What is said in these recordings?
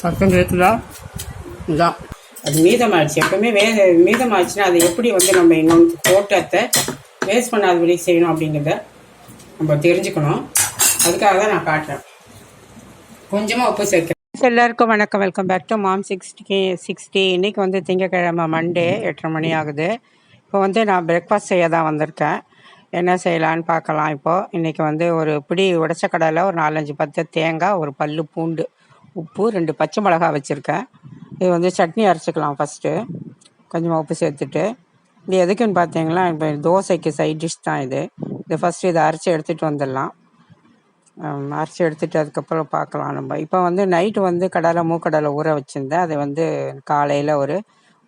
சத்தம் கேட்குதா இதான் அது மீதமாயிடுச்சு. எப்பவுமே வே மீதமாயிடுச்சுன்னா அது எப்படி வந்து நம்ம இன்னொன்று தோட்டத்தை வேஸ்ட் பண்ணாதபடி செய்யணும் அப்படிங்கிறத நம்ம தெரிஞ்சுக்கணும். அதுக்காக தான் நான் காட்டுறேன். கொஞ்சமாக உப்பு சேர்க்கிறேன் எல்லாருக்கும் வணக்கம். Welcome back to mom sixty sixty இன்றைக்கி வந்து திங்கக்கிழமை மண்டே எட்டரை மணி ஆகுது. இப்போ வந்து நான் பிரேக்ஃபாஸ்ட் செய்ய தான் வந்திருக்கேன். என்ன செய்யலான்னு பார்க்கலாம் இப்போது இன்றைக்கி வந்து ஒரு பிடி உடச்ச கடலை ஒரு நாலஞ்சு பத்து தேங்காய் ஒரு பல்லு பூண்டு. உப்பு ரெண்டு பச்சை மிளகா வச்சுருக்கேன். இது வந்து சட்னி அரைச்சிக்கலாம் ஃபஸ்ட்டு கொஞ்சமாக உப்பு சேர்த்துட்டு. இது எதுக்குன்னு பார்த்தீங்கன்னா இப்போ தோசைக்கு சைட் டிஷ் தான் இது. இது ஃபஸ்ட்டு இதை அரைச்சி எடுத்துகிட்டு வந்துடலாம். அரைச்சி எடுத்துட்டு அதுக்கப்புறம் பார்க்கலாம் நம்ம. இப்போ வந்து நைட்டு வந்து கடலை மூக்கடலை ஊற வச்சுருந்தேன். அதை வந்து காலையில் ஒரு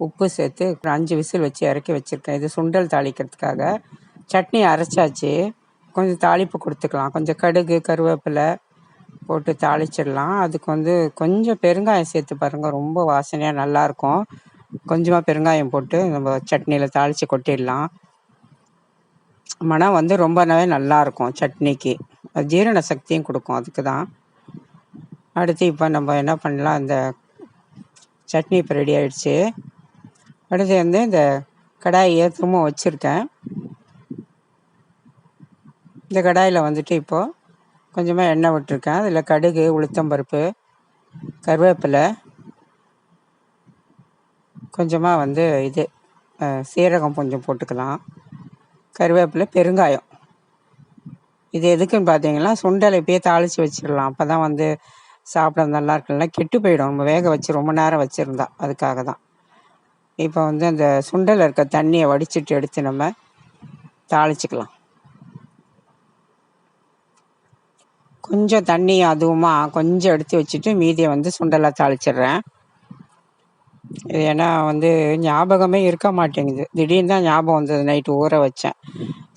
உப்பு சேர்த்து அஞ்சு விசில் வச்சு இறக்கி வச்சுருக்கேன். இது சுண்டல் தாளிக்கிறதுக்காக. சட்னி அரைச்சாச்சு. கொஞ்சம் தாளிப்பு கொடுத்துக்கலாம். கொஞ்சம் கடுகு கருவேப்பிலை போட்டு தாளிச்சிடலாம். அதுக்கு வந்து கொஞ்சம் பெருங்காயம் சேர்த்து பாருங்கள் ரொம்ப வாசனையாக நல்லாயிருக்கும். கொஞ்சமாக பெருங்காயம் போட்டு நம்ம சட்னியில் தாளித்து கொட்டிடலாம். மனம் வந்து ரொம்பவே நல்லாயிருக்கும் சட்னிக்கு. அது ஜீரண சக்தியும் கொடுக்கும் அதுக்கு தான் அடுத்து இப்போ நம்ம என்ன பண்ணலாம்? இந்த சட்னி இப்போ ரெடி ஆயிடுச்சு. அடுத்து வந்து இந்த கடாயை திரும்ப வச்சுருக்கேன். இந்த கடாயில் வந்துட்டு இப்போது கொஞ்சமாக எண்ணெய் விட்டுருக்கேன். அதில் கடுகு உளுத்தம்பருப்பு கருவேப்பிலை கொஞ்சமாக வந்து இது சீரகம் கொஞ்சம் போட்டுக்கலாம். கருவேப்பிலை பெருங்காயம். இது எதுக்குன்னு பார்த்தீங்கன்னா சுண்டலை இப்பயே தாளித்து வச்சிடலாம். அப்போ தான் வந்து சாப்பிட நல்லா இருக்குல்ல கெட்டு போயிடும். நம்ம வேக வச்சு ரொம்ப நேரம் வச்சுருந்தா அதுக்காக தான். இப்போ வந்து அந்த சுண்டலில் இருக்க தண்ணியை வடிச்சிட்டு எடுத்து நம்ம தாளிச்சிக்கலாம். கொஞ்சம் தண்ணி அதுவுமா கொஞ்சம் எடுத்து வச்சுட்டு மீதியை வந்து சுண்டலாக தாளிச்சிடுறேன். இது ஏன்னா வந்து ஞாபகமே இருக்க மாட்டேங்குது. திடீர்னு தான் ஞாபகம் வந்தது நைட்டு ஊற வச்சேன்.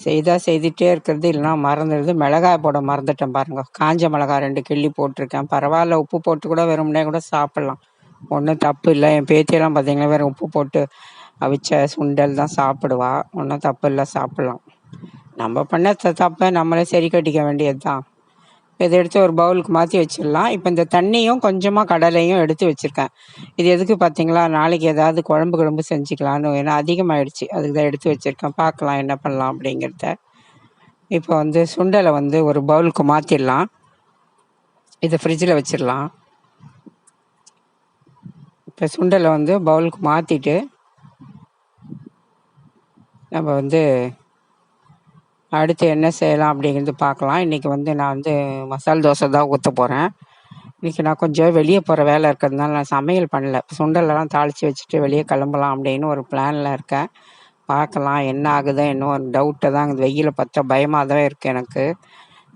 செய்தா செய்துட்டே இருக்கிறது இல்லைன்னா மறந்துடுது. மிளகாய் போட மறந்துட்டேன் பாருங்க. காஞ்ச மிளகாய் ரெண்டு கிள்ளி போட்டிருக்கேன். பரவாயில்ல உப்பு போட்டு கூட வெறும்னே கூட சாப்பிட்லாம். ஒன்றும் தப்பு இல்லை. என் பேத்தியெல்லாம் பார்த்தீங்கன்னா வெறும் உப்பு போட்டு அவிச்ச சுண்டல் தான் சாப்பிடுவா. ஒன்றும் தப்பு இல்லை சாப்பிட்லாம். நம்ம பண்ண த- தப்பை நம்மளே சரி கட்டிக்க வேண்டியது தான் இதை எடுத்து ஒரு பவுலுக்கு மாற்றி வச்சிடலாம். இப்போ இந்த தண்ணியும் கொஞ்சமாக கடலையும் எடுத்து வச்சுருக்கேன். இது எதுக்கு பார்த்தீங்களா நாளைக்கு ஏதாவது குழம்பு குழம்பு செஞ்சுக்கலான்னு ஏன்னா அதிகமாகிடுச்சு அதுக்கு தான் எடுத்து வச்சுருக்கேன். பார்க்கலாம் என்ன பண்ணலாம் அப்படிங்கிறத. இப்போ வந்து சுண்டலை வந்து ஒரு பவுலுக்கு மாற்றிடலாம் இதை ஃப்ரிட்ஜில் வச்சிடலாம். இப்போ சுண்டலை வந்து பவுலுக்கு மாற்றிட்டு நம்ம வந்து அடுத்து என்ன செய்யலாம் அப்படிங்கிறது பார்க்கலாம். இன்றைக்கி வந்து நான் வந்து மசால் தோசை தான் ஊற்ற போகிறேன் இன்றைக்கி நான் கொஞ்சம் வெளியே போகிற வேலை இருக்கிறதுனால நான் சமையல் பண்ணல. சுண்டலெல்லாம் தாளித்து வச்சுட்டு வெளியே கிளம்பலாம் அப்படின்னு ஒரு பிளானில் இருக்கேன். பார்க்கலாம் என்ன ஆகுதோ என்ன ஒரு டவுட்டை தான் வெயில் பார்த்தா பயமாக தான் இருக்குது எனக்கு.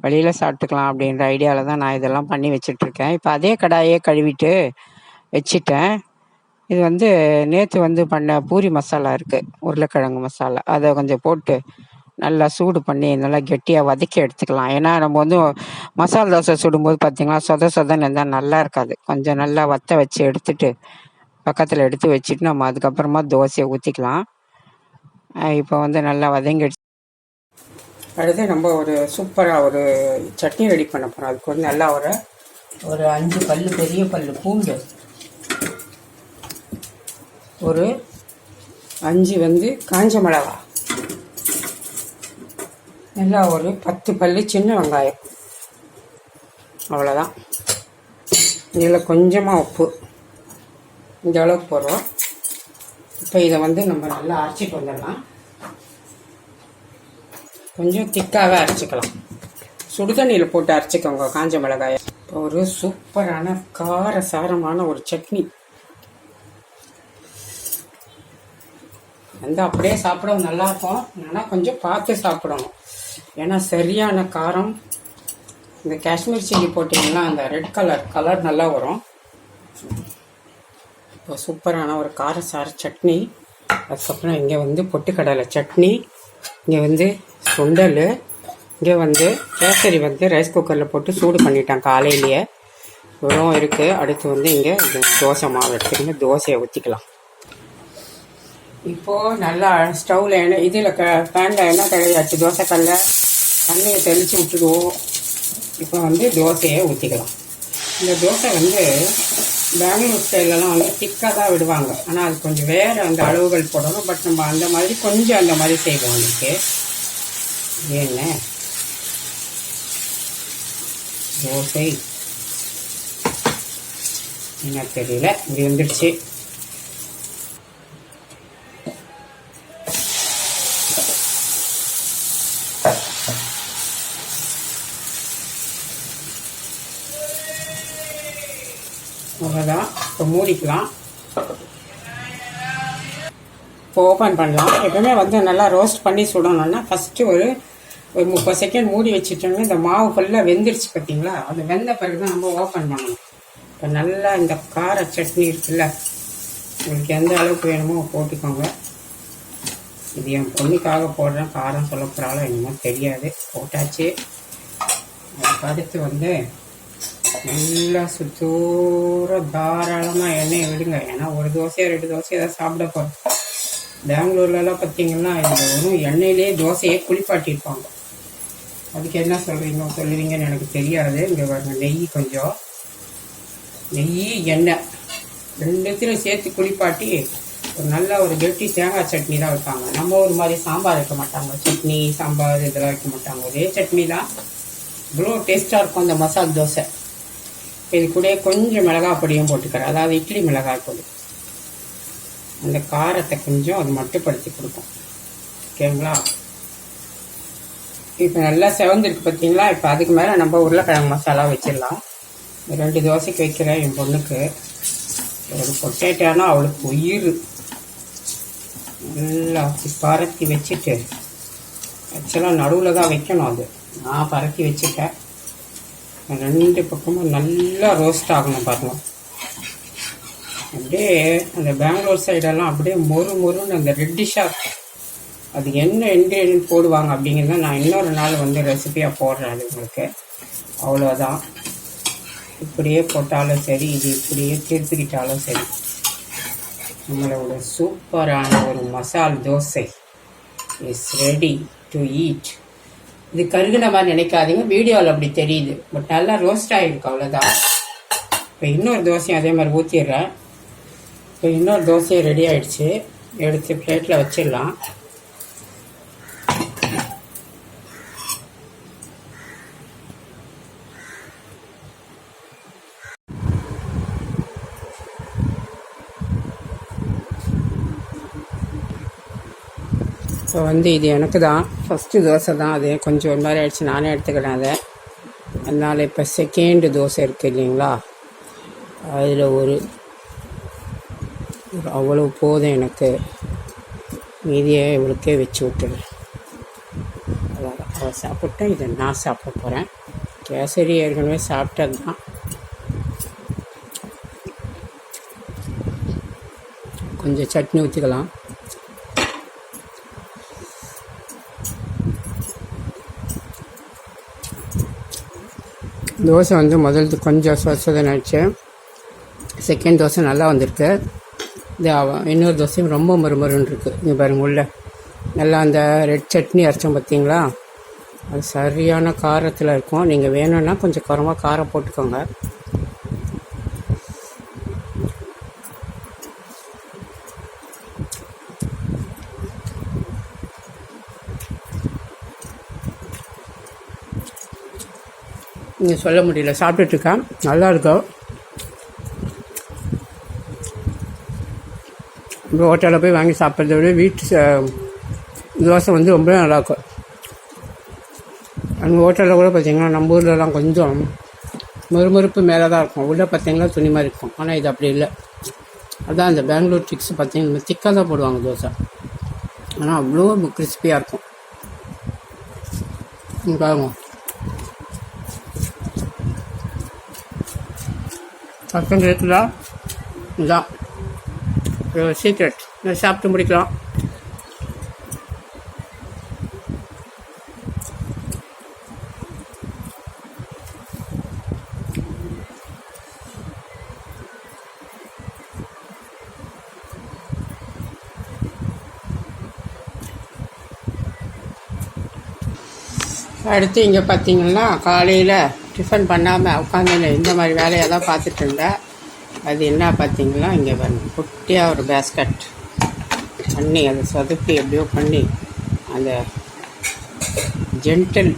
வெளியில் சாப்பிட்டுக்கலாம் அப்படின்ற ஐடியாவில் தான் நான் இதெல்லாம் பண்ணி வச்சிட்ருக்கேன் இப்போ அதே கடாயே கழுவிட்டு வச்சிட்டேன். இது வந்து நேற்று வந்து பண்ண பூரி மசாலா இருக்குது உருளைக்கிழங்கு மசாலா. அதை கொஞ்சம் போட்டு நல்லா சூடு பண்ணி நல்லா கெட்டியாக வதக்கி எடுத்துக்கலாம். ஏன்னா நம்ம வந்து மசாலா தோசை சுடும்போது பார்த்திங்கன்னா சொத சொதன்னு இருந்தால் நல்லா இருக்காது. கொஞ்சம் நல்லா வத்த வச்சு எடுத்துட்டு பக்கத்தில் எடுத்து வச்சுட்டு நம்ம அதுக்கப்புறமா தோசையை ஊற்றிக்கலாம் இப்போ வந்து நல்லா வதங்கிடுச்சு அடுத்து நம்ம ஒரு சூப்பராக ஒரு சட்னி ரெடி பண்ண போகிறோம் அதுக்கு வந்து நல்லா ஒரு ஒரு அஞ்சு பல் பெரிய பல் பூண்டு ஒரு அஞ்சு வந்து காஞ்ச மிளகா நல்லா ஒரு பத்து பல்லு சின்ன வெங்காயம். அவ்வளோதான் இதில் கொஞ்சமாக உப்பு. இந்த அளவுக்கு போடுறோம். இப்போ இதை வந்து நம்ம நல்லா அரைச்சிட்டு வந்துடலாம். கொஞ்சம் திக்காகவே அரைச்சிக்கலாம். சுடுதண்ணியில் போட்டு அரைச்சிக்கோங்க காஞ்ச மிளகாயை. இப்போ ஒரு சூப்பரான கார சாரமான ஒரு சட்னி. வந்து அப்படியே சாப்பிடவும் நல்லா இருக்கும். ஆனால் கொஞ்சம் பார்த்து சாப்பிடணும். ஏன்னா சரியான காரம். இந்த காஷ்மீர் சில்லி போட்டிங்கன்னா அந்த ரெட் கலர் கலர் நல்லா வரும். இப்போ சூப்பரான ஒரு கார சாறு சட்னி. அதுக்கப்புறம் இங்கே வந்து பொட்டுக்கடலை சட்னி. இங்கே வந்து சுண்டல். இங்கே வந்து கேசரி வந்து ரைஸ் குக்கரில் போட்டு சூடு பண்ணிட்டேன் காலையிலேயே. உரம் இருக்குது அடுத்து வந்து இங்கே தோசை மாவு எடுத்துக்கிட்டு தோசையை ஊற்றிக்கலாம் இப்போது நல்லா ஸ்டவ்வில் எண்ணெய் இதில் க பேனில் எண்ணெய் தோசை கடல தண்ணியை தெளித்து விட்டுடுவோம் இப்போ வந்து தோசையை ஊற்றிக்கலாம் இந்த தோசை வந்து பெங்களூர் ஸ்டைலெலாம் வந்து திக்காக தான் விடுவாங்க. ஆனால் அது கொஞ்சம் வேறு அந்த அளவுகள் போடணும். பட் நம்ம அந்த மாதிரி கொஞ்சம் அந்த மாதிரி செய்வோம் அதுக்கு இது என்ன? தோசை. என்ன தெரியல. இப்படி வந்துடுச்சு அவ்வளோதான் இப்போ மூடிக்கலாம். இப்போ ஓப்பன் பண்ணலாம். எப்பவுமே வந்து நல்லா ரோஸ்ட் பண்ணி சுடணும்னா ஃபஸ்ட்டு ஒரு ஒரு முப்பது செகண்ட் மூடி வச்சுட்டோம்னா இந்த மாவு ஃபுல்லாக வெந்துருச்சு பார்த்தீங்களா அது வெந்த பிறகு தான் நம்ம ஓப்பன் பண்ணணும். இப்போ நல்லா இந்த கார சட்னி இருக்குல்ல உங்களுக்கு எந்த அளவுக்கு வேணுமோ போட்டுக்கோங்க. இது என் பொண்ணுக்காக போடுறேன். காரம் சொல்ல போகிறாலும் என்னமோ தெரியாது. போட்டாச்சு. அதுக்கு அடுத்து வந்து நல்லா சுத்தூர தாராளமாக எண்ணெயை விடுங்க. ஏன்னா ஒரு தோசையாக ரெண்டு தோசையாக தான் சாப்பிட போகிறோம் பெங்களூர்லலாம் பார்த்தீங்கன்னா இந்த வெறும் எண்ணெயிலே தோசையே குளிப்பாட்டியிருப்பாங்க. அதுக்கு என்ன சொல்கிறீங்க சொல்லுவீங்கன்னு எனக்கு தெரியாது. இங்கே பாருங்க நெய் கொஞ்சம். நெய் எண்ணெய். ரெண்டுத்திலும் சேர்த்து குளிப்பாட்டி ஒரு நல்ல ஒரு கெட்டி தேங்காய் சட்னி தான் வைப்பாங்க. நம்ம ஒரு மாதிரி சாம்பார் வைக்க மாட்டாங்க. சட்னி சாம்பார் இதெல்லாம் வைக்க மாட்டாங்க. ஒரே சட்னி தான் இவ்வளோ டேஸ்ட்டாக இருக்கும் அந்த மசால் தோசை. இது கூட கொஞ்சம் மிளகாய் பொடியும் போட்டுக்கிறேன். அதாவது இட்லி மிளகாய் பொடி. அந்த காரத்தை கொஞ்சம் அது மட்டுப்படுத்தி கொடுக்கும் ஓகேங்களா? இப்போ நல்லா செவந்திருக்கு பார்த்தீங்களா இப்போ அதுக்கு மேலே நம்ம உருளைக்கிழங்கு மசாலா வச்சிடலாம். ரெண்டு தோசைக்கு வைக்கிறேன் என் பொண்ணுக்கு. ஒரு பொட்டேட்டானா அவளுக்கு உயிர். நல்லா அப்படி பரத்தி வச்சுட்டு ஆக்சுவலாக நடுவில் தான் வைக்கணும் அது. நான் பரத்தி வச்சுட்டேன். ரெண்டு பக்கமும் நல்லா ரோஸ்ட் ஆகணும் பாருங்க. அப்படியே அந்த பெங்களூர் சைடெல்லாம் அப்படியே மொறு மொறுன்னு அந்த ரெட்டிஷாக அது என்ன இன்க்ரீடியன்ட் போடுவாங்க அப்படிங்கிறத நான் இன்னொரு நாள் வந்து ரெசிபியாக போடுறேன் அது உங்களுக்கு. அவ்வளோதான் இப்படியே போட்டாலும் சரி இது இப்படியே திருப்பிக்கிட்டாலும் சரி. நம்மளோட சூப்பரான ஒரு masal dosa is ready to eat இது கருகின மாதிரி நினைக்காதீங்க. வீடியோவில் அப்படி தெரியுது. பட் நல்லா ரோஸ்ட் ஆகிருக்கு அவ்வளோதான் இப்போ இன்னொரு தோசையும் அதே மாதிரி ஊற்றிடுறேன் இப்போ இன்னொரு தோசையும் ரெடி ஆகிடுச்சு எடுத்து பிளேட்டில் வச்சிடலாம். இப்போ வந்து இது எனக்கு தான் ஃபஸ்ட்டு தோசை தான் அது. கொஞ்சம் ஒரு மாதிரி ஆகிடுச்சு நானே எடுத்துக்கிறேன் அதை. அதனால் இப்போ செகண்டு தோசை இருக்குது இல்லைங்களா? அதில் ஒரு ஒரு அவ்வளவு போதும் எனக்கு. மீதியை இவளுக்கே வச்சு விட்டுறேன் அவ்வளோதான் அவள் சாப்பிட்டேன் இதை நான் சாப்பிட போகிறேன் கேசரி ஏற்கனவே சாப்பிட்டது தான் கொஞ்சம் சட்னி ஊற்றிக்கலாம் தோசை வந்து முதல் கொஞ்சம் சொசதன் ஆயிடுச்சு செகண்ட் தோசை நல்லா வந்திருக்கு. இது இன்னொரு தோசையும் ரொம்ப மறுமருன்னு இருக்குது இங்கே பாருங்கள் உள்ள. நல்லா அந்த ரெட் சட்னி அரைச்சோம் பார்த்தீங்களா அது சரியான காரத்தில் இருக்கும். நீங்கள் வேணும்னா கொஞ்சம் குறமாக காரம் போட்டுக்கோங்க. சொல்ல முடியல. சாப்பிட்டுட்டு இருக்கேன் நல்லா இருக்கும் இப்போ ஹோட்டலில் போய் வாங்கி சாப்பிட்றத விட வீட்டு தோசை வந்து ரொம்ப நல்லாயிருக்கும் அந்த ஹோட்டலில் கூட பார்த்திங்கன்னா நம்ம ஊர்லலாம் கொஞ்சம் மறுமறுப்பு மேலே தான் இருக்கும். உள்ளே பார்த்தீங்கன்னா துணி மாதிரி இருக்கும். ஆனால் இது அப்படி இல்லை. அதான் அந்த பெங்களூர் சிக்ஸ் பார்த்தீங்கன்னா திக்காக தான் போடுவாங்க தோசை. ஆனால் அவ்வளோ கிறிஸ்பியாக இருக்கும். பாருங்க. பக்கம் இருக்குதா? இதான் சீக்ரெட் சாப்பிட்டு முடிக்கலாம். அடுத்து இங்கே பார்த்தீங்கன்னா காலையில் டிஃபன் பண்ணாமல் உட்காந்து இந்த மாதிரி வேலையை பார்த்துட்டு இருந்தேன் அது என்ன பார்த்தீங்களா? இங்கே வந்து குட்டியாக ஒரு பேஸ்கட் பண்ணி அதை சொதுப்பி எப்படியோ பண்ணி அந்த ஜென்டல்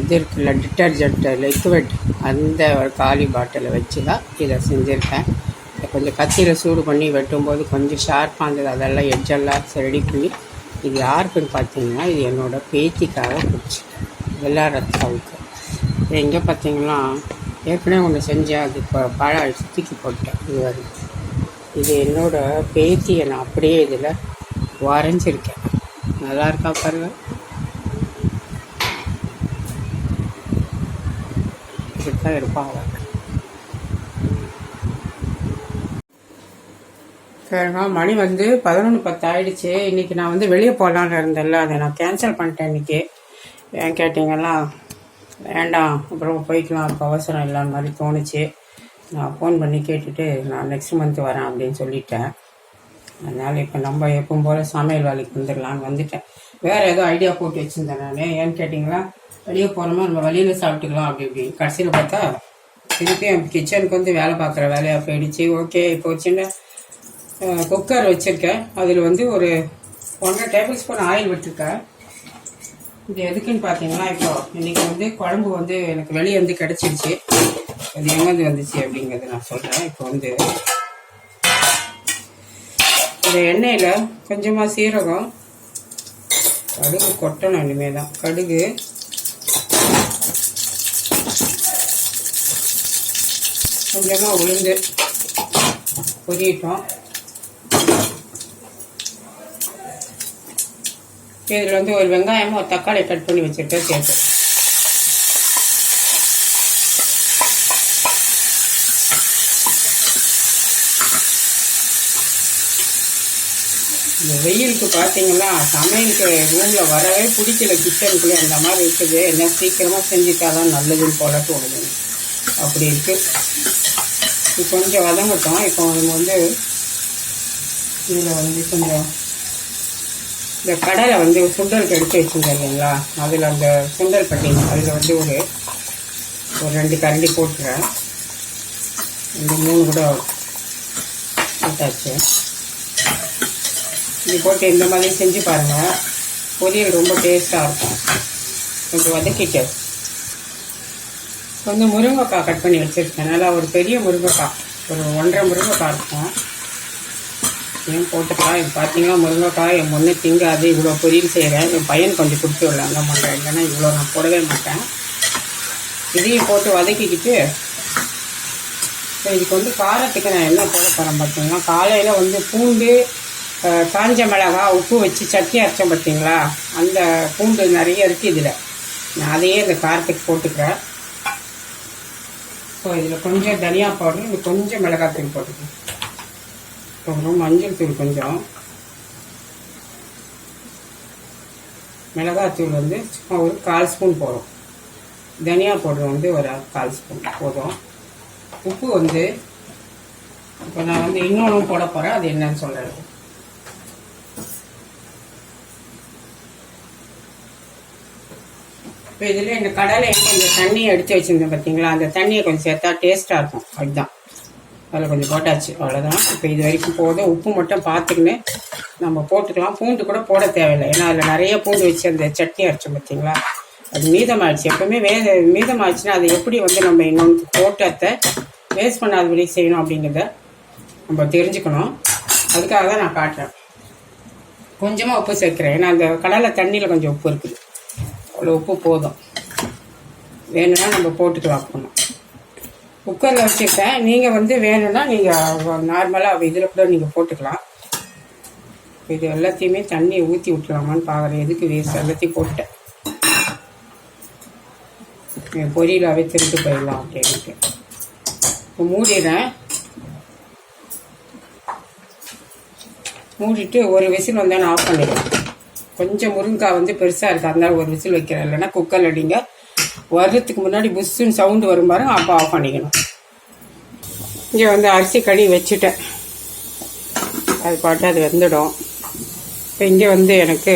இது இருக்குல்ல டிட்டர்ஜென்ட் லிக்விட் அந்த ஒரு காலி பாட்டிலை வச்சு தான் இதை செஞ்சுருக்கேன். இதை கொஞ்சம் கத்தியில் சூடு பண்ணி வெட்டும்போது கொஞ்சம் ஷார்ப்பாக இருந்தது. அதெல்லாம் எட்ஜெல்லாம் ரெடி பண்ணி இது யாருக்குன்னு பார்த்தீங்கன்னா இது என்னோடய பேத்திக்காக பிடிச்சி விளையாடுறதுக்காக இப்போ எங்கே பார்த்தீங்கன்னா ஏற்கனவே ஒன்று செஞ்சேன் அது இப்போ பழ தூக்கி போட்டேன் இது வரைக்கும். இது என்னோடய பேத்தியை நான் அப்படியே இதில் வரைஞ்சிருக்கேன். நல்லா இருக்கா பாருங்க. இப்படித்தான் இருப்பாங்க சரிங்க மணி வந்து பதினொன்று பத்து ஆயிடுச்சு இன்றைக்கி நான் வந்து வெளியே போகலான்னு இருந்தேன்ல அதை நான் கேன்சல் பண்ணிட்டேன் இன்றைக்கி ஏன் கேட்டிங்கன்னா வேண்டாம். அப்புறம் போய்க்கலாம். இப்போ அவசரம் இல்லாத மாதிரி தோணுச்சு. நான் ஃபோன் பண்ணி கேட்டுட்டு நான் நெக்ஸ்ட் மந்த் வரேன் அப்படின்னு சொல்லிட்டேன். அதனால் இப்போ நம்ம எப்பவும் போல் சமையல் வேலைக்கு வந்துடலான்னு வந்துட்டேன். வேறு ஏதோ ஐடியா போட்டு வச்சுருந்தேன் நான். ஏன்னு கேட்டிங்களா? வெளியே போனோமா நம்ம வெளியில் சாப்பிட்டுக்கலாம் அப்படி இப்படி கடைசியில் பார்த்தா திருப்பி என் கிச்சனுக்கு வந்து வேலை பார்க்குற வேலையாக போயிடுச்சு. ஓகே இப்போ சின்ன குக்கர் வச்சுருக்கேன். அதில் வந்து ஒரு ஒன்றரை டேபிள் ஸ்பூன் ஆயில் விட்டுருக்கேன். இது எதுக்குன்னு பார்த்தீங்கன்னா இப்போ இன்னைக்கு வந்து குழம்பு வந்து எனக்கு வெளியே வந்து கிடச்சிருச்சு. அது எங்கேருந்து வந்துச்சு அப்படிங்கிறத நான் சொல்கிறேன் இப்போ வந்து இந்த எண்ணெயில் கொஞ்சமாக சீரகம் கடுகு கொட்டணும் இனிமேல் தான் கடுகு கொஞ்சமாக உளுந்து பொரியட்டும். இதில் வந்து ஒரு வெங்காயமும் ஒரு தக்காளி கட் பண்ணி வச்சுருக்கேன் சேர்த்து. இந்த வெயிலுக்கு பார்த்தீங்கன்னா சமையலுக்கு ரூமில் வரவே பிடிக்கல கிச்சனுக்குள்ளே. அந்த மாதிரி இருக்குது. என்ன சீக்கிரமாக செஞ்சுட்டாதான் நல்லதுன்னு போல தோணுது. அப்படி இருக்கு. இப்போ கொஞ்சம் வதங்கட்டும். இப்போ அவங்க வந்து இதில் வந்து கொஞ்சம் இந்த கடலை வந்து சுண்டலுக்கு எடுத்து வச்சுருந்தேன் இல்லைங்களா? அதில் அந்த சுண்டல் பட்டிங்க அதில் வந்து ஒரு ஒரு ரெண்டு கரண்டி போட்டுறேன். ரெண்டு மூணு கூட போட்டாச்சு. இது போட்டு இந்த மாதிரி செஞ்சு பாருங்கள் பொரியல் ரொம்ப டேஸ்ட்டாக இருக்கும். கொஞ்சம் வதக்கிட்டு. கொஞ்சம் முருங்கைக்காய் கட் பண்ணி வச்சுருக்கேன். நல்லா ஒரு பெரிய முருங்கைக்காய் ஒரு ஒன்றரை முருங்கைக்காய் இருக்கும். ஏன் போட்டுக்கலாம். இது பார்த்தீங்கன்னா முருங்கைக்காய் என் பொண்ணு திங்காது இவ்வளோ பொரியல் செய்கிறேன் என் பையன் கொஞ்சம் கொடுத்து விடலாங்க பண்ணுறேன் இல்லைன்னா இவ்வளோ நான் போடவே மாட்டேன். இதையும் போட்டு வதக்கிக்கிட்டு இப்போ இதுக்கு வந்து காரத்துக்கு நான் என்ன போட போகிறேன் பார்த்தீங்கன்னா காலையில் வந்து பூண்டு காஞ்ச மிளகா உப்பு வச்சு சட்னி அரைச்சேன் பார்த்தீங்களா அந்த பூண்டு நிறைய இருக்குது இதில். நான் அதையே இந்த காரத்துக்கு போட்டுக்கிறேன். ஸோ இதில் கொஞ்சம் தனியா பவுடர் இது கொஞ்சம் மிளகாத்தூள் போட்டுக்கிறேன் அப்புறம் மஞ்சள் தூள் கொஞ்சம். மிளகாத்தூள் வந்து சும்மா ஒரு கால் ஸ்பூன் போடும் தனியா பவுடர் வந்து ஒரு கால் ஸ்பூன் போதும். உப்பு வந்து இப்போ நான் வந்து இன்னொன்று போட போகிறேன் அது என்னன்னு சொல்கிறேன் இப்போ இதில் இந்த கடலை எண்ணெய் இந்த தண்ணியை எடுத்து வச்சுருந்தேன் பார்த்தீங்களா அந்த தண்ணியை கொஞ்சம் சேர்த்தா டேஸ்ட்டாக இருக்கும். அதுதான். அதில் கொஞ்சம் போட்டாச்சு. அவ்வளோதான் இப்போ இது வரைக்கும் போதும் உப்பு மட்டும் பார்த்துக்கின்னு நம்ம போட்டுக்கலாம். பூண்டு கூட போட தேவையில்லை. ஏன்னா அதில் நிறைய பூண்டு வச்சு அந்த சட்னி அரைச்சோம் பார்த்தீங்களா? அது மீதமாயிடுச்சு. எப்பவுமே வே மீதமாகிடுச்சுன்னா அதை எப்படி வந்து நம்ம இன்னொன்று போட்டத்தை வேஸ்ட் பண்ணாதபடி செய்யணும் அப்படிங்கிறத நம்ம தெரிஞ்சுக்கணும். அதுக்காக தான் நான் காட்டுறேன். கொஞ்சமாக உப்பு சேர்க்குறேன். ஏன்னா அந்த கடலை தண்ணியில் கொஞ்சம் உப்பு இருக்குது. அவ்வளோ உப்பு போதும். வேணும்னா நம்ம போட்டுக்கலாம் போகணும் குக்கரில் வச்சுருக்கேன் நீங்கள் வந்து வேணும்னா நீங்கள் நார்மலாக இதில் கூட நீங்கள் போட்டுக்கலாம். இது எல்லாத்தையுமே தண்ணியை ஊற்றி விட்டுலாமான்னு பார்க்குறேன் எதுக்கு வேஸ்ட் எல்லாத்தையும் போட்டுட்டேன். என் பொரியலாகவே திருட்டு போயிடலாம் அப்படின்ட்டு. இப்போ மூடிடுறேன். மூடிட்டு ஒரு விசில் வந்தால் நான் ஆஃப் பண்ணிடுவேன் கொஞ்சம் முருங்கைக்காய் வந்து பெருசாக இருக்குது அதனால ஒரு விசில் வைக்கிறேன். இல்லைன்னா குக்கரில் அடிங்க வர்றதுக்கு முன்னாடி புஷ்ஷுன்னு சவுண்டு வரும் பாருங்க அப்போ ஆஃப் பண்ணிக்கணும். இங்கே வந்து அரிசி கழுவி வச்சுட்டேன். அது பாட்டு அது வெந்துடும். இப்போ இங்கே வந்து எனக்கு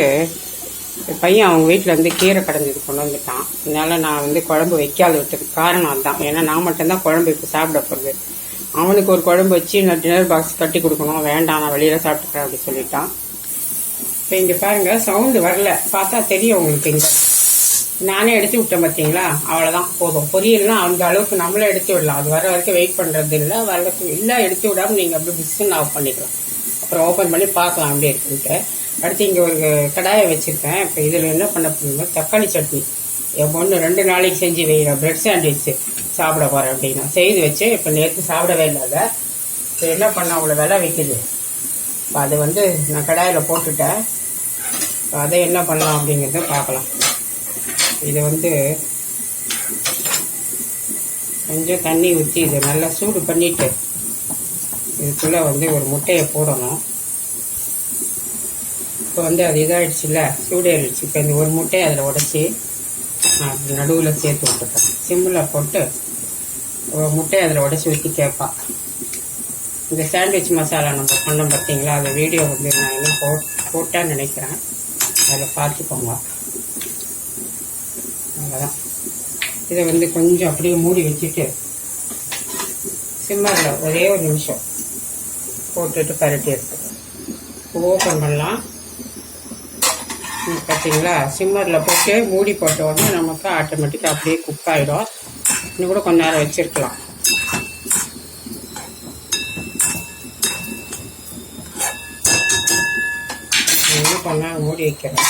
பையன் அவங்க வீட்டில் வந்து கீரை கடைஞ்சது கொண்டு வந்துட்டான். அதனால் நான் வந்து குழம்பு வைக்காத விட்டதுக்கு காரணம் அதுதான் ஏன்னா நான் மட்டும்தான் குழம்பு இப்போ சாப்பிட போகிறது அவனுக்கு ஒரு குழம்பு வச்சு நான் டின்னர் பாக்ஸ் கட்டி கொடுக்கணும். வேண்டாம் நான் வெளியில் சாப்பிட்டுக்கிறேன் அப்படின்னு சொல்லிட்டான். இப்போ இங்கே பாருங்கள் சவுண்டு வரல. பார்த்தா தெரியும் உங்களுக்கு இங்கே. நானே எடுத்து விட்டேன் பார்த்தீங்களா அவ்வளோதான் போதும். பொரியல்னா அந்த அளவுக்கு நம்மளே எடுத்து விடலாம். அது வர வரைக்கும் வெயிட் பண்ணுறது இல்லை. வரக்கு இல்லை எடுத்து விடாமல் நீங்கள் அப்படியே மிக்ஸின் ஆஃப் பண்ணிக்கலாம். அப்புறம் ஓப்பன் பண்ணி பார்க்கலாம். அப்படியே இருக்குன்ட்டு. அடுத்து இங்கே ஒரு கடாயை வச்சுருக்கேன். இப்போ இதில் என்ன பண்ண போறீங்க தக்காளி சட்னி. என் பொண்ணு ரெண்டு நாளைக்கு செஞ்சு வைக்கிற பிரெட் சாண்ட்விச் சாப்பிட போகிறேன் அப்படின்னா. செய்து வச்சு இப்போ நேற்று சாப்பிடவே இல்லை இப்போ என்ன பண்ண? அவ்வளோ விலை வைக்குது. இப்போ அதை வந்து நான் கடாயில் போட்டுட்டேன். இப்போ அதை என்ன பண்ணலாம் அப்படிங்கிறத பார்க்கலாம். இதை வந்து கொஞ்சம் தண்ணி ஊற்றி இதை நல்லா சூடு பண்ணிட்டு இதுக்குள்ளே வந்து ஒரு முட்டையை போடணும். இப்போ வந்து அது இதாகிடுச்சுல சூடேறிடுச்சு. இப்போ இந்த ஒரு முட்டையை அதில் உடச்சி நான் நடுவில் சேர்த்து விட்டுட்டேன். சிம்மில் போட்டு ஒரு முட்டையை அதில் உடச்சி ஊற்றி கேட்பா இந்த சாண்ட்விச் மசாலா நம்ம பண்ணோம் பார்த்தீங்களா? அந்த வீடியோ வந்து நான் இன்னும் போ போட்டேன்னு நினைக்கிறேன். அதில் பார்த்துக்கோங்க. அவ்வளோதான் இதை வந்து கொஞ்சம் அப்படியே மூடி வச்சுட்டு சிம்மரில் ஒரே ஒரு நிமிஷம் போட்டுட்டு பரட்டி எடுத்துக்கணும். ஓப்பன் பண்ணலாம். பார்த்தீங்களா சிம்மரில் போட்டு மூடி போட்ட உடனே நமக்கு ஆட்டோமேட்டிக்காக அப்படியே குக் ஆகிடும் இன்னும் கூட கொஞ்ச நேரம் வச்சிருக்கலாம். பண்ணால் கொஞ்ச நேரம் மூடி வைக்கிறேன்.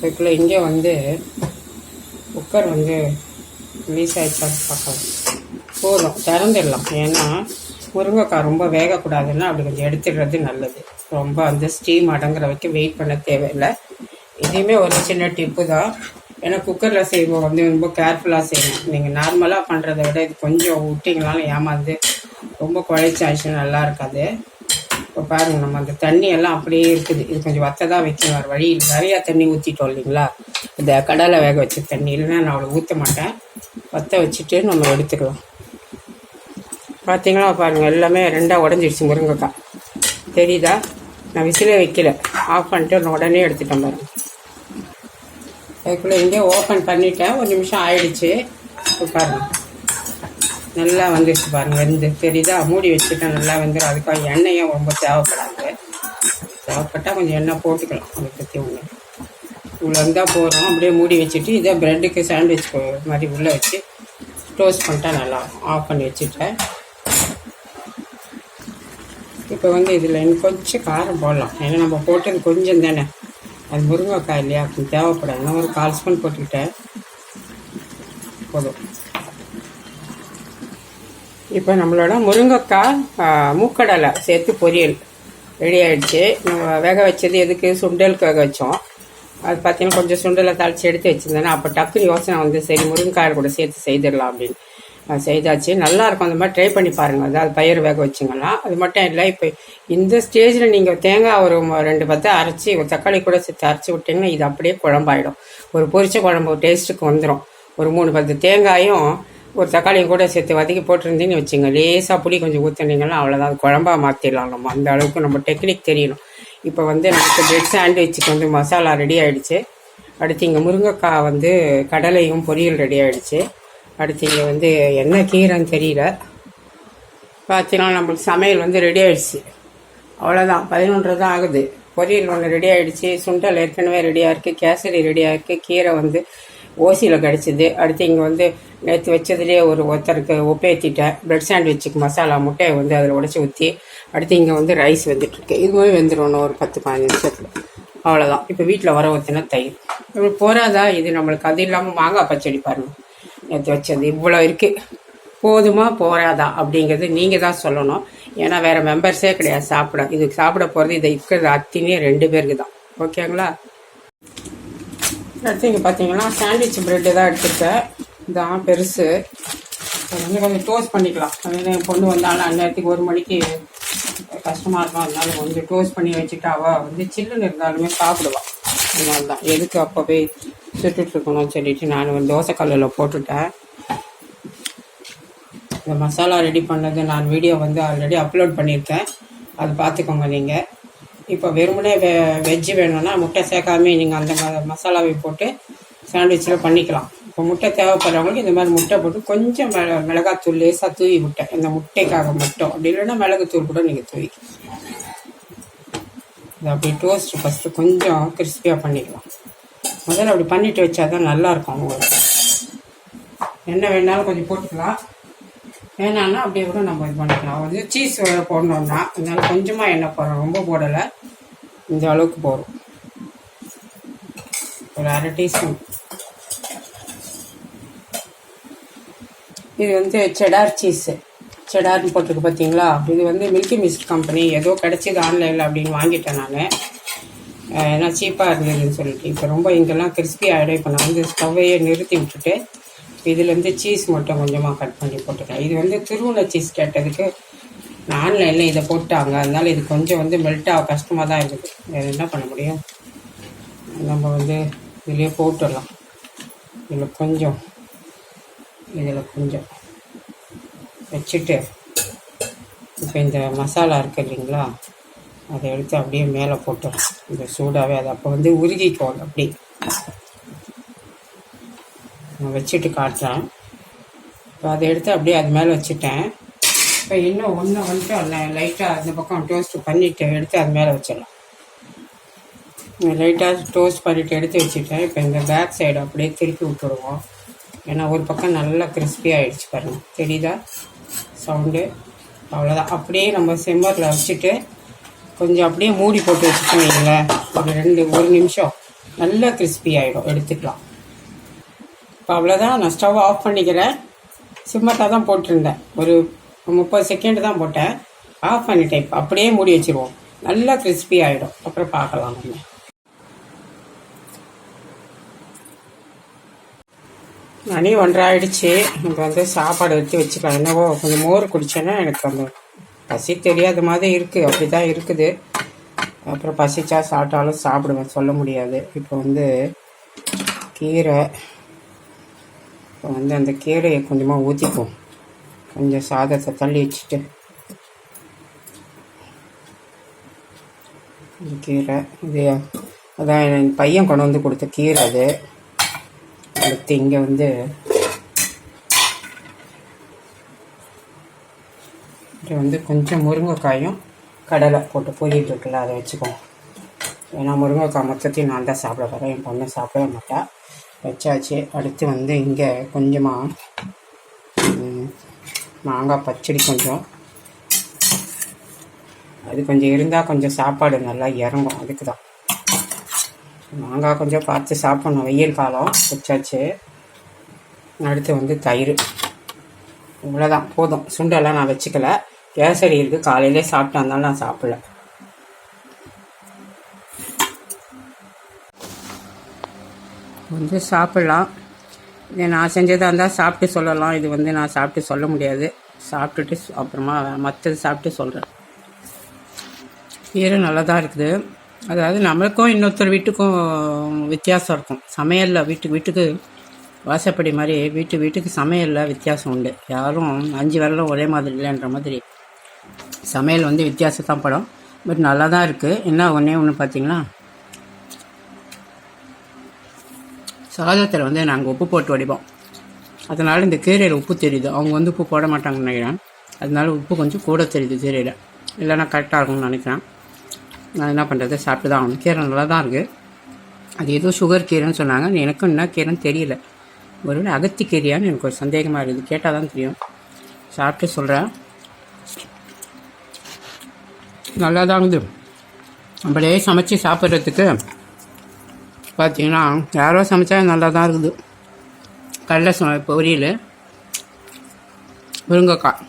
இதுக்குள்ளே இங்கே வந்து குக்கர் வந்து ரிலீஸ் ஆயிடுச்சான்னு பார்க்கலாம். போதும் திறந்துடலாம். ஏன்னா முருங்கைக்காய் ரொம்ப வேகக்கூடாதுன்னா அப்படி கொஞ்சம் எடுத்துடுறது நல்லது. ரொம்ப அந்த ஸ்டீம் அடங்குற வரைக்கும் வெயிட் பண்ண தேவையில்லை. இதையுமே ஒரு சின்ன டிப்பு தான். ஏன்னா குக்கரில் செய்வோம் வந்து ரொம்ப கேர்ஃபுல்லாக செய்யணும். நீங்கள் நார்மலாக பண்ணுறத விட இது கொஞ்சம் விட்டிங்கனாலும் ஏமாந்து ரொம்ப குழைச்சாச்சுன்னா நல்லா இருக்காது. இப்போ பாருங்க நம்ம அந்த தண்ணி எல்லாம் அப்படியே இருக்குது. இது கொஞ்சம் வத்ததாக வைக்கணும் ஒரு வழி நிறையா தண்ணி ஊற்றிட்டோம் இல்லைங்களா? இந்த கடலை வேக வச்ச தண்ணி. இல்லைன்னா நான் அவ்வளோ ஊற்ற மாட்டேன். வத்த வச்சுட்டு நம்ம எடுத்துக்கலாம். பார்த்தீங்களா பாருங்கள் எல்லாமே ரெண்டாக உடஞ்சிடுச்சு முருங்கைக்காய். தெரியுதா? நான் விசிலே வைக்கல. ஆஃப் பண்ணிட்டு நான் உடனே எடுத்துட்டேன் பாருங்க. அதுக்குள்ளே இங்கே ஓப்பன் பண்ணிட்டேன். ஒரு நிமிஷம் ஆயிடுச்சு. இப்போ பாருங்கள் நல்லா வந்துருச்சு பாருங்க. வெந்து தெரியுதா மூடி வச்சுட்டா நல்லா வந்துடும் அதுக்காக எண்ணெயும் ரொம்ப தேவைப்படாது. தேவைப்பட்டால் கொஞ்சம் எண்ணெய் போட்டுக்கலாம். அதை பற்றி ஒன்று இவ்வளோ இருந்தால் போகிறோம் அப்படியே மூடி வச்சுட்டு இதை ப்ரெட்டுக்கு சாண்ட்விச் மாதிரி உள்ளே வச்சு க்ளோஸ் பண்ணிட்டா நல்லா ஆஃப் பண்ணி வச்சுட்டேன். இப்போ வந்து இதில் இன்னும் கொஞ்சம் காரம் போடலாம். ஏன்னா நம்ம போட்டது கொஞ்சம் தானே. அது முருங்கைக்காய் இல்லையா? கொஞ்சம் தேவைப்படாது. நான் ஒரு கால் ஸ்பூன் போட்டுக்கிட்டேன். போதும். இப்போ நம்மளோட முருங்கைக்காய் மூக்கடலை சேர்த்து பொரியல் ரெடி ஆகிடுச்சு நம்ம வேக வச்சது எதுக்கு? சுண்டலுக்கு வேக வச்சோம். அது பார்த்தீங்கன்னா கொஞ்சம் சுண்டலை தாளித்து எடுத்து வச்சுருந்தேன்னா அப்போ டக்குனு யோசனை வந்து சரி முருங்கைக்காய் கூட சேர்த்து செய்திடலாம் அப்படின்னு. செய்தாச்சு. நல்லாயிருக்கும் அந்த மாதிரி ட்ரை பண்ணி பாருங்கள் அதாவது பயிர் வேக வச்சுங்கலாம். அது மட்டும் இல்லை இப்போ இந்த ஸ்டேஜில் நீங்கள் தேங்காய் ஒரு ரெண்டு பத்தை அரைச்சி ஒரு தக்காளி கூட சேர்த்து அரைச்சி விட்டிங்கன்னா இது அப்படியே குழம்பாயிடும். ஒரு பொரிச்ச குழம்பு டேஸ்ட்டுக்கு வந்துடும் ஒரு மூணு பத்து தேங்காயும் ஒரு தக்காளியை கூட சேர்த்து வதக்கி போட்டிருந்தீங்கன்னு வச்சுங்க. லேசாக புளி கொஞ்சம் ஊற்றுனீங்கன்னா அவ்வளோதான் குழம்பாக மாற்றிடலாம் நம்ம அந்த அளவுக்கு நம்ம டெக்னிக் தெரியணும். இப்போ வந்து நமக்கு பிரெட் சாண்ட்விச்சுக்கு வந்து மசாலா ரெடி ஆகிடுச்சு அடுத்து இங்கே முருங்கைக்காய் வந்து கடலையும் பொரியல் ரெடி ஆகிடுச்சு அடுத்து இங்கே வந்து என்ன கீரைன்னு தெரியல. பார்த்தீங்கன்னா நம்மளுக்கு சமையல் வந்து ரெடி ஆகிடுச்சு அவ்வளோதான் பதினொன்று தான் ஆகுது. பொரியல் ஒன்று ரெடி ஆகிடுச்சு சுண்டல் ஏற்கனவே ரெடியாக இருக்குது கேசரி ரெடியாக இருக்குது கீரை வந்து ஓசியில் கிடச்சிது. அடுத்து இங்கே வந்து நேற்று வச்சதுலேயே ஒரு ஒருத்தருக்கு ஒப்பேற்றிட்டேன் பிரெட் சாண்ட்விச்சுக்கு மசாலா முட்டையை வந்து அதில் உடச்சி ஊற்றி அடுத்து இங்கே வந்து ரைஸ் வந்துட்டுருக்கு. இதுவும் வெந்துடணும் ஒரு பத்து பதினஞ்சு நிமிஷத்தில். அவ்வளோதான் இப்போ வீட்டில் வர ஊற்றினா தயிர். இப்படி போகிறாதா இது நம்மளுக்கு அது இல்லாமல் மாங்காய் பச்சடி பாருங்க. நேற்று வச்சது இவ்வளோ இருக்குது போதுமா? போகிறாதா அப்படிங்கிறது நீங்கள் தான் சொல்லணும். ஏன்னா வேறு மெம்பர்ஸே கிடையாது சாப்பிட. இதுக்கு சாப்பிட போகிறது இதை இருக்கிறது அத்தினே ரெண்டு பேருக்கு தான். ஓகேங்களா? அடுத்து இங்கே பார்த்தீங்கன்னா சாண்ட்விச் பிரெட்டு தான் எடுத்துருக்கேன். இதான் பெருசு. அது வந்து கொஞ்சம் டோஸ்ட் பண்ணிக்கலாம். அது என் பொண்ணு வந்தாலும் அந்நேரத்துக்கு ஒரு மணிக்கு கஷ்டமாக இருக்கும் அதனால கொஞ்சம் டோஸ்ட் பண்ணி வச்சுட்டாவா வந்து சில்லுன்னு இருந்தாலுமே சாப்பிடுவாள் அதனால தான் எதுக்கு அப்போவே போய் இருக்கணும்னு சொல்லிட்டு நான் வந்து தோசைக்கல்லில் போட்டுட்டேன். இந்த மசாலா ரெடி பண்ணது நான் வீடியோ வந்து ஆல்ரெடி அப்லோட் பண்ணியிருக்கேன். அது பார்த்துக்கோங்க நீங்கள் இப்போ வெறுமனே வெ வெஜ்ஜு வேணும்னா முட்டை சேர்க்காம நீங்கள் அந்த மசாலாவை போட்டு சாண்ட்விச்சில் பண்ணிக்கலாம். இப்போ முட்டை தேவைப்படுறவங்களுக்கு இந்த மாதிரி முட்டை போட்டு கொஞ்சம் மிள மிளகாத்தூள் லேசாக தூவி முட்டை. இந்த முட்டைக்காக மட்டும். அப்படி இல்லைன்னா மிளகுத்தூள் கூட நீங்கள் தூவி இது அப்படி டோஸ்ட் ஃபஸ்ட்டு கொஞ்சம் கிறிஸ்பியாக பண்ணிக்கலாம். முதல்ல அப்படி பண்ணிட்டு வச்சா தான் நல்லாயிருக்கும் உங்களுக்கு. என்ன வேணாலும் கொஞ்சம் போட்டுக்கலாம். வேணான்னா அப்படியே கூட நம்ம இது பண்ணிக்கலாம். வந்து சீஸ் வேறு போடணுன்னா அதனால கொஞ்சமாக எண்ணெய் போடுறோம் ரொம்ப போடலை. இந்த அளவுக்கு போடும் ஒரு அரை டீஸ்பூன் இது வந்து செடார் சீஸு செடார்னு போட்டிருக்கு பார்த்தீங்களா இது வந்து மில்கி மிஸ்ட் கம்பெனி ஏதோ கிடச்சிது ஆன்லைனில் அப்படின்னு வாங்கிட்டேன் நான். ஏன்னா சீப்பாக இருந்ததுன்னு சொல்லிட்டு. இப்போ ரொம்ப இங்கெல்லாம் கிறிஸ்பி ஆகிடும் இப்போ நான் வந்து ஸ்டவ்வையே நிறுத்தி விட்டுட்டு இதுலேருந்து சீஸ் மட்டும் கொஞ்சமாக கட் பண்ணி போட்டுக்கலாம். இது வந்து திருவுண சீஸ் கேட்டதுக்கு நான் ஆன்லைனில் இதை போட்டாங்க? அதனால இது கொஞ்சம் வந்து மெல்ட் ஆக கஷ்டமாக தான் இருக்குது. வேறு என்ன பண்ண முடியும்? நம்ம வந்து இதுலேயே போட்டுடலாம். இதில் கொஞ்சம். இதில் கொஞ்சம். வச்சுட்டு இப்போ இந்த மசாலா இருக்கு இல்லைங்களா? அதை எடுத்து அப்படியே மேலே போட்டுடலாம். இந்த சூடாகவே அது அப்போ வந்து உருகிக்கும். அப்படி. வச்சுட்டு காட்டுறேன். இப்போ அதை எடுத்து அப்படியே அது மேலே வச்சுட்டேன். இப்போ இன்னும் ஒன்று வந்துட்டு லைட்டாக அந்த பக்கம் டோஸ்ட் பண்ணிவிட்டு எடுத்து அது மேலே வச்சிடலாம். லைட்டாக டோஸ்ட் பண்ணிவிட்டு எடுத்து வச்சுட்டேன். இப்போ இந்த பேக் சைடு அப்படியே திருப்பி விட்டுருவோம். ஏன்னா ஒரு பக்கம் நல்லா கிறிஸ்பி ஆகிடுச்சு பாருங்கள் தெரியுதா? சவுண்டு அவ்வளோதான் அப்படியே நம்ம செம்மரில் வச்சுட்டு கொஞ்சம் அப்படியே மூடி போட்டு வச்சுக்கோங்களேன் ஒரு ரெண்டு ஒரு நிமிஷம். நல்லா கிறிஸ்பி ஆகிடும் எடுத்துக்கலாம். இப்போ அவ்வளோதான் நான் ஸ்டவ் ஆஃப் பண்ணிக்கிறேன். சிம்மட்டாக தான் போட்டிருந்தேன். ஒரு முப்பது செகண்ட் தான் போட்டேன். ஆஃப் பண்ணிட்டேன் இப்போ. அப்படியே மூடி வச்சுருவோம். நல்லா கிறிஸ்பி ஆகிடும் அப்புறம் பார்க்கலாம் நம்ம. மணி ஒன்றாயிடுச்சு. எனக்கு வந்து சாப்பாடு எடுத்து வச்சுக்கலாம். என்னவோ கொஞ்சம் மோர் குடித்தேன்னா எனக்கு அந்த பசி தெரியாத மாதிரி இருக்குது அப்படி தான் இருக்குது. அப்புறம் பசிச்சா சாப்பிட்டாலும் சாப்பிடுவேன். சொல்ல முடியாது. இப்போ வந்து கீரை இப்போ வந்து அந்த கீரையை கொஞ்சமாக ஊற்றிக்கும் கொஞ்சம் சாதத்தை தள்ளி வச்சுட்டு. இந்த கீரை இது அதான் என் பையன் கொண்டு வந்து கொடுத்த கீரை அது. அடுத்து இங்கே வந்து இது வந்து கொஞ்சம் முருங்கைக்காயும் கடலை போட்டு பொரியல் இருக்குல்ல அதை வச்சுக்கோங்க ஏன்னா முருங்கைக்காய் மொத்தத்தையும் நான் தான் சாப்பிட போகிறேன் என் பொண்ணு சாப்பிடவே மாட்டேன் வச்சாச்சு. அடுத்து வந்து இங்கே கொஞ்சமாக மாங்காய் பச்சடி கொஞ்சம். அது கொஞ்சம் இருந்தால் கொஞ்சம் சாப்பாடு நல்லா இறங்கும். அதுக்கு தான் மாங்காய் கொஞ்சம் பார்த்து சாப்பிடணும். வெயில் காலம் வச்சாச்சு. அடுத்து வந்து தயிர். இவ்வளோதான் போதும். சுண்டெல்லாம் நான் வச்சுக்கல. கேசரி இருக்குது காலையிலே சாப்பிட்டா இருந்தாலும் நான் சாப்பிடல. வந்து சாப்பிட்லாம். இது நான் செஞ்சதாக இருந்தால் சாப்பிட்டு சொல்லலாம். இது வந்து நான் சாப்பிட்டு சொல்ல முடியாது. சாப்பிட்டுட்டு அப்புறமா மற்றது சாப்பிட்டு சொல்கிறேன் கீரை நல்லா தான் இருக்குது. அதாவது நம்மளுக்கும் இன்னொருத்தர் வீட்டுக்கும் வித்தியாசம் இருக்கும். சமையலில் வீட்டுக்கு வீட்டுக்கு வாசப்படி மாதிரி வீட்டு வீட்டுக்கு சமையலில் வித்தியாசம் உண்டு. யாரும் அஞ்சு விரலும் ஒரே மாதிரி இல்லைன்ற மாதிரி சமையல் வந்து வித்தியாசத்தான் படம். பட் நல்லா தான் இருக்குது என்ன ஒன்றே ஒன்று பார்த்தீங்கன்னா சாதத்தில் வந்து நாங்கள் உப்பு போட்டு வடிப்போம். அதனால் இந்த கீரையில் உப்பு தெரியுது. அவங்க வந்து உப்பு போட மாட்டாங்கன்னு நினைக்கிறேன். அதனால உப்பு கொஞ்சம் கூட தெரியுது கீரையில். இல்லைன்னா கரெக்டாக இருக்கும்னு நினைக்கிறேன். நான் என்ன பண்ணுறது சாப்பிட்டு தான் ஆகணும். கீரை நல்லா தான் இருக்குது அது ஏதோ சுகர் கீரைன்னு சொன்னாங்க. எனக்கும் என்ன கீரைன்னு தெரியல. ஒருவேளை அகத்தி கீரையான்னு எனக்கு ஒரு சந்தேகமாக இருக்குது. கேட்டால் தான் தெரியும். சாப்பிட்டு சொல்கிறேன் நல்லா தான் இருக்குது. அப்படியே சமைச்சு சாப்பிட்றதுக்கு பார்த்தீங்கன்னா யாரோ சமைச்சா நல்லா தான் இருக்குது. கடலை இப்போ பொரியல். முருங்கைக்காய்.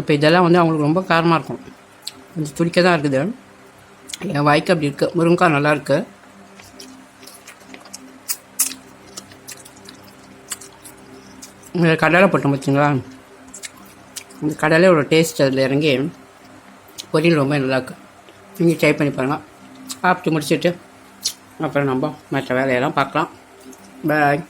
இப்போ இதெல்லாம் வந்து அவங்களுக்கு ரொம்ப காரமாக இருக்கும். கொஞ்சம் துடிக்க தான் இருக்குது. என் வாய்க்கு அப்படி இருக்குது முருங்கைக்காய் நல்லா இருக்கு. கடலை போட்டோம் பார்த்தீங்களா இந்த கடலையோட டேஸ்ட் அதில் இறங்கி பொரியல் ரொம்ப நல்லாயிருக்கு நீங்கள் ட்ரை பண்ணி பாருங்கள் சாப்பிட்டு முடிச்சுட்டு அப்புறம் நம்ம மற்ற வேலையெல்லாம் பார்க்கலாம். பாய்